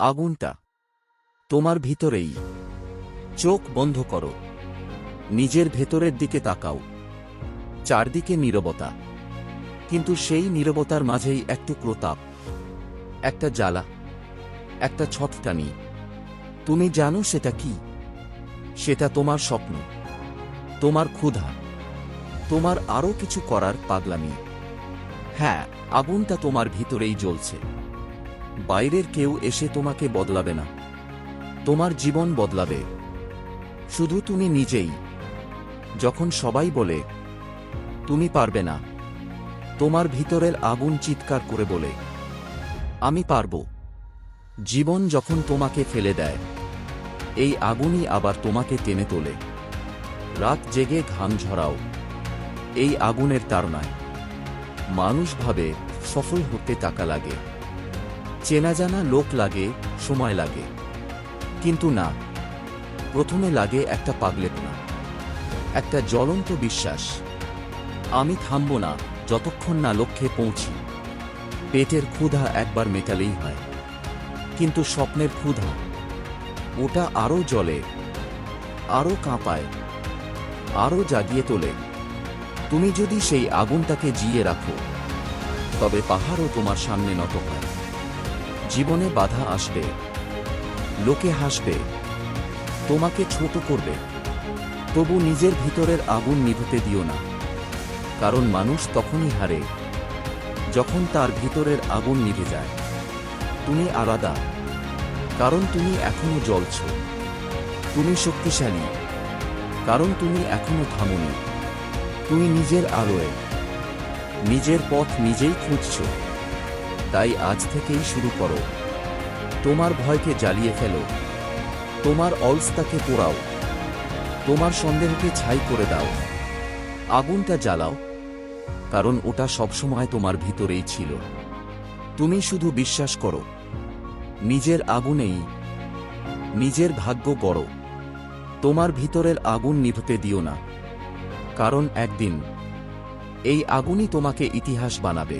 আগুনটা। তোমার ভিতরেই। চোখ বন্ধ করো। নিজের ভেতরের দিকে তাকাও। চারদিকে নীরবতা। কিন্তু সেই নীরবতার মাঝেই একটু প্রতাপ একটা জ্বালা। একটা ছটটানি। তুমি জানো সেটা কি? সেটা তোমার স্বপ্ন। তোমার ক্ষুধা। তোমার আরও কিছু করার পাগলামি। হ্যাঁ আগুনটা তোমার ভিতরেই জ্বলছে। বাইরের কেউ এসে তোমাকে বদলাবে না। তোমার জীবন বদলাবে। শুধু তুমি নিজেই। যখন সবাই বলে, তুমি পারবে না। তোমার ভিতরের আগুন চিৎকার করে বলে, আমি পারব। জীবন যখন তোমাকে ফেলে দেয়, এই আগুনই আবার তোমাকে টেনে তোলে। রাত জেগে ঘাম ঝরাও, এই আগুনের তাড়নায়। মানুষ ভাবে সফল হতে টাকা লাগে। চেনা জানা লোক লাগে, সময় লাগে। কিন্তু না, প্রথমে লাগে একটা পাগলেপনা একটা জ্বলন্ত বিশ্বাস। আমি থামব না যতক্ষণ না লক্ষ্যে পৌঁছি। পেটের ক্ষুধা একবার মেটালেই হয়। কিন্তু স্বপ্নের ক্ষুধা, ওটা আরও জ্বলে আরও কাঁপায় আরও জাগিয়ে তোলে। তুমি যদি সেই আগুনটাকে জিয়ে রাখো, তবে পাহাড়ও তোমার সামনে নত হয়। জীবনে বাধা আসবে, লোকে হাসবে, তোমাকে ছোট করবে। তবু নিজের ভিতরের আগুন নিভতে দিও না, কারণ মানুষ তখনই হারে, যখন তার ভিতরের আগুন নিভে যায়। তুমি আলাদা, কারণ তুমি এখনও জ্বলছ। তুমি শক্তিশালী, কারণ তুমি এখনও থামনি তুমি নিজের আলোয়, নিজের পথ নিজেই খুঁজছ। তাই আজ থেকেই শুরু করো। তোমার ভয়কে জ্বালিয়ে ফেলো। তোমার অলস্তাকে পোড়াও। তোমার সন্দেহকে ছাই করে দাও। আগুনটা জ্বালাও, কারণ ওটা সবসময় তোমার ভিতরেই ছিল। তুমি শুধু বিশ্বাস করো। নিজের আগুনেই নিজের ভাগ্য গড়ো। তোমার ভিতরের আগুন নিভতে দিও না, কারণ একদিন এই আগুনই তোমাকে ইতিহাস বানাবে।